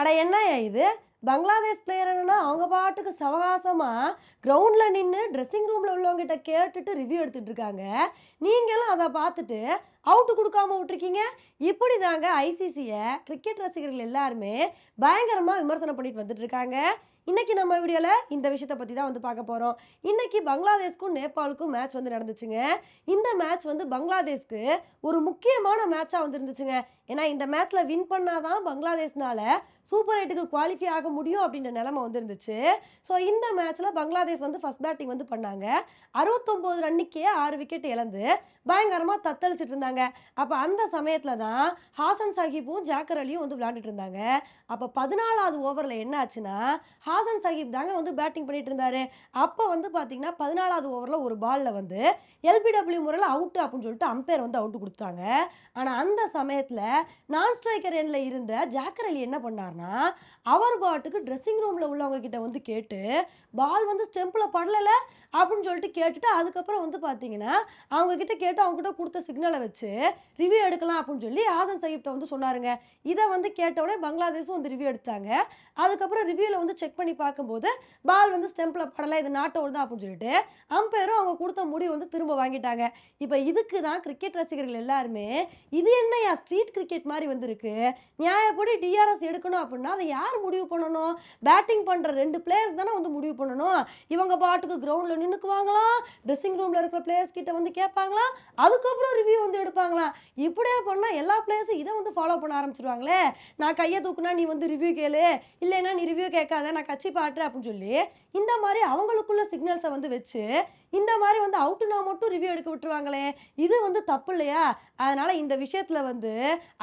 அட என்னய்யா இது? பங்களாதேஷ் பிளேயர் என்னன்னா அவங்க பாட்டுக்கு சவகாசமாக கிரவுண்டில் நின்று ட்ரெஸ்ஸிங் ரூமில் உள்ளவங்ககிட்ட கேட்டுட்டு ரிவ்யூ எடுத்துகிட்டு இருக்காங்க. நீங்களும் அதை பார்த்துட்டு அவுட்டு கொடுக்காம விட்டுருக்கீங்க. இப்படி தாங்க ஐசிசியை கிரிக்கெட் ரசிகர்கள் எல்லாருமே பயங்கரமாக விமர்சனம் பண்ணிட்டு வந்துட்டு இருக்காங்க. நம்ம வீடியோவில் இந்த விஷயத்தை பற்றி தான் வந்து பார்க்க போகிறோம் இன்றைக்கி பங்களாதேஷ்க்கும் நேபாளுக்கும் மேட்ச் வந்து நடந்துச்சுங்க. இந்த மேட்ச் வந்து பங்களாதேஷ்க்கு ஒரு முக்கியமான மேட்சாக வந்து இருந்துச்சுங்க ஏன்னா இந்த மேட்ச்சில் வின் பண்ணாதான் பங்களாதேஷ்னால சூப்பர் எயிட்டுக்கு குவாலிஃபை ஆக முடியும் அப்படின்ற நிலமை வந்துருந்துச்சு. ஸோ இந்த மேட்ச்சில் பங்களாதேஷ் வந்து ஃபர்ஸ்ட் பேட்டிங் வந்து பண்ணாங்க. அறுபத்தொம்போது ரன்னுக்கே ஆறு விக்கெட் இழந்து பயங்கரமாக தத்தளிச்சிட்டு இருந்தாங்க. அப்போ அந்த சமயத்தில் தான் ஹாசன் சாஹிப்பும் ஜாக்கர் அலியும் வந்து விளையாண்டுட்டு இருந்தாங்க. அப்போ பதினாலாவது ஓவரில் என்ன ஆச்சுன்னா ஹாசன் சாஹிப் தாங்க வந்து பேட்டிங் பண்ணிட்டு இருந்தாரு. அப்போ வந்து பார்த்தீங்கன்னா பதினாலாவது ஓவரில் ஒரு பாலில் வந்து எல்பிடபிள்யூ முறையில் அவுட்டு அப்படின்னு சொல்லிட்டு அம்பையர் வந்து அவுட்டு கொடுத்தாங்க ஆனால் அந்த சமயத்தில் நான் ஸ்ட்ரைக்கர் எண்ணில் இருந்த ஜாக்கர் அலி என்ன பண்ணார் பண்ணார்னா அவர் பாட்டுக்கு ட்ரெஸ்ஸிங் ரூமில் உள்ளவங்க கிட்ட வந்து கேட்டு பால் வந்து ஸ்டெம்பில் படலை அப்படின்னு சொல்லிட்டு கேட்டுட்டு அதுக்கப்புறம் வந்து பார்த்தீங்கன்னா அவங்க கிட்ட கேட்டு அவங்க கிட்ட கொடுத்த சிக்னலை வச்சு ரிவ்யூ எடுக்கலாம் அப்படின்னு சொல்லி ஹாசன் சாஹிப்ட்ட வந்து சொன்னாருங்க. இதை வந்து கேட்டவுடனே பங்களாதேஷும் வந்து ரிவ்யூ எடுத்தாங்க அதுக்கப்புறம் ரிவ்யூவில் வந்து செக் பண்ணி பார்க்கும்போது பால் வந்து ஸ்டெம்பில் படலை இது நாட் அவுட் தான் அப்படின்னு சொல்லிட்டு அம்பையரும் அவங்க கொடுத்த முடிவு வந்து திரும்ப வாங்கிட்டாங்க. இப்போ இதுக்கு தான் கிரிக்கெட் ரசிகர்கள் எல்லாருமே இது என்னையா ஸ்ட்ரீட் கிரிக்கெட் மாதிரி வந்திருக்கு. நியாயப்படி டிஆர்எஸ் எடுக்கணும் அப்படின்னா அதை யார் முடிவு பண்ணணும்? பேட்டிங் பண்ணுற ரெண்டு பிளேயர்ஸ் தானே வந்து முடிவு பண்ணணும். இவங்க பாட்டுக்கு கிரவுண்டில் நின்றுக்குவாங்களாம் ட்ரெஸ்ஸிங் ரூமில் இருக்கிற பிளேயர்ஸ் கிட்ட வந்து கேட்பாங்களா? அதுக்கப்புறம் ரிவ்யூ வந்து எடுப்பாங்களா? இப்படியே பண்ணால் எல்லா பிளேயர்ஸும் இதை வந்து ஃபாலோ பண்ண ஆரம்பிச்சிருவாங்களே. நான் கையை தூக்குனா நீ வந்து ரிவ்யூ கேளு. இல்லைன்னா நீ ரிவ்யூ கேட்காத. நான் கட்சி பாட்டுறேன் அப்படின்னு சொல்லி இந்த மாதிரி அவங்களுக்குள்ள சிக்னல்ஸை வந்து வச்சு இந்த மாதிரி வந்து அவுட்டுனா மட்டும் ரிவ்யூ எடுக்க விட்டுருவாங்களே. இது வந்து தப்பு இல்லையா? அதனால இந்த விஷயத்தில் வந்து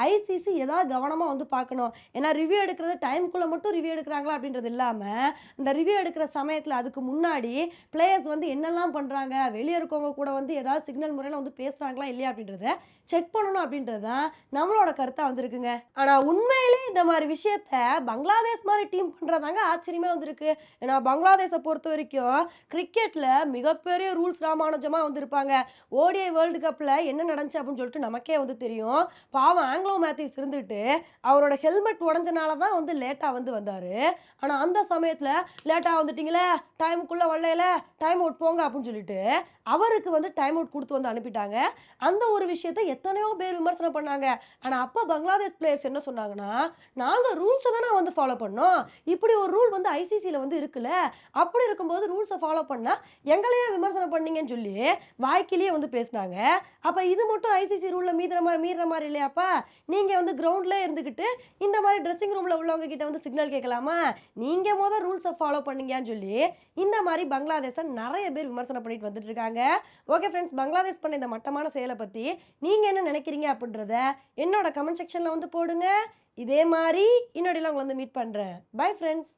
ஐசிசி ஏதாவது கவனமாக வந்து பார்க்கணும். ஏன்னா ரிவ்யூ எடுக்கிறது டைமுக்குள்ளே மட்டும் ரிவ்யூ எடுக்கிறாங்களா அப்படின்றது இல்லாமல் இந்த ரிவ்யூ எடுக்கிற சமயத்தில் அதுக்கு முன்னாடி பிளேயர்ஸ் வந்து என்னெல்லாம் பண்ணுறாங்க வெளியே இருக்கவங்க கூட வந்து ஏதாவது சிக்னல் முறையில் வந்து பேசுகிறாங்களா இல்லையா அப்படின்றத செக் பண்ணணும் அப்படின்றது தான் நம்மளோட கருத்தாக வந்திருக்குங்க. ஆனால் உண்மையிலே இந்த மாதிரி விஷயத்த பங்களாதேஷ் மாதிரி டீம் பண்ணுறதாங்க ஆச்சரியமாக வந்திருக்கு. ஏன்னா பங்களாதேஷை பொறுத்த வரைக்கும் கிரிக்கெட்டில் மிகப்பெரிய ரூல்ஸ் ராமானுஜமாக வந்திருப்பாங்க. ஓடிஐ வேர்ல்டு கப்பில் என்ன நடந்துச்சு அப்படின்னு சொல்லிட்டு நமக்கே வந்து தெரியும். பாவம் ஆங்கிலோ மேத்யூஸ் இருந்துட்டு அவரோட ஹெல்மெட் உடஞ்சனால தான் வந்து லேட்டா வந்து வந்தார். ஆனால் அந்த சமயத்தில் லேட்டாக வந்துட்டிங்களே டைமுக்குள்ளே வரலையில டைம் அவுட் போங்க அப்படின்னு சொல்லிட்டு அவருக்கு வந்து டைம் அவுட் கொடுத்து வந்து அனுப்பிட்டாங்க. அந்த ஒரு விஷயத்த எத்தனையோ பேர் விமர்சனம் பண்ணாங்க. ஆனால் அப்ப பங்களாதேஷ் பிளேயர்ஸ் என்ன சொன்னாங்கன்னா நாங்க ரூல்ஸை தானே வந்து ஃபாலோ பண்ணோம். இப்படி ஒரு ரூல் வந்து ஐசிசியில் வந்து இருக்குல்ல அப்படி இருக்கும்போது ரூல்ஸை ஃபாலோ பண்ணா எங்களையே விமர்சனம் பண்ணீங்கன்னு சொல்லி வாய்க்கிலேயே வந்து பேசினாங்க. அப்ப இது மட்டும் ஐசிசி ரூல்ல மீதுற மாதிரி மீறுற மாதிரி இல்லையாப்பா? நீங்க வந்து கிரவுண்ட்ல இருந்துக்கிட்டு இந்த மாதிரி ட்ரெஸ்ஸிங் ரூம்ல உள்ளவங்க கிட்ட வந்து சிக்னல் கேட்கலாமா? நீங்க மொதல் ரூல்ஸை ஃபாலோ பண்ணீங்கன்னு சொல்லி இந்த மாதிரி பங்களாதேஷை நிறைய பேர் விமர்சனம் பண்ணிட்டு வந்துட்டு இருக்காங்க. ஓகே ஃப்ரெண்ட்ஸ் பங்களாதேஷ் பண்ண இந்த மட்டமான செயலை பத்தி நீங்க என்ன நினைக்கிறீங்க அப்படின்றத என்னோட கமெண்ட் செக்ஷன்ல வந்து போடுங்க. இதே மாதிரி இன்னொடையில் உங்களை வந்து மீட் பண்றேன். Bye friends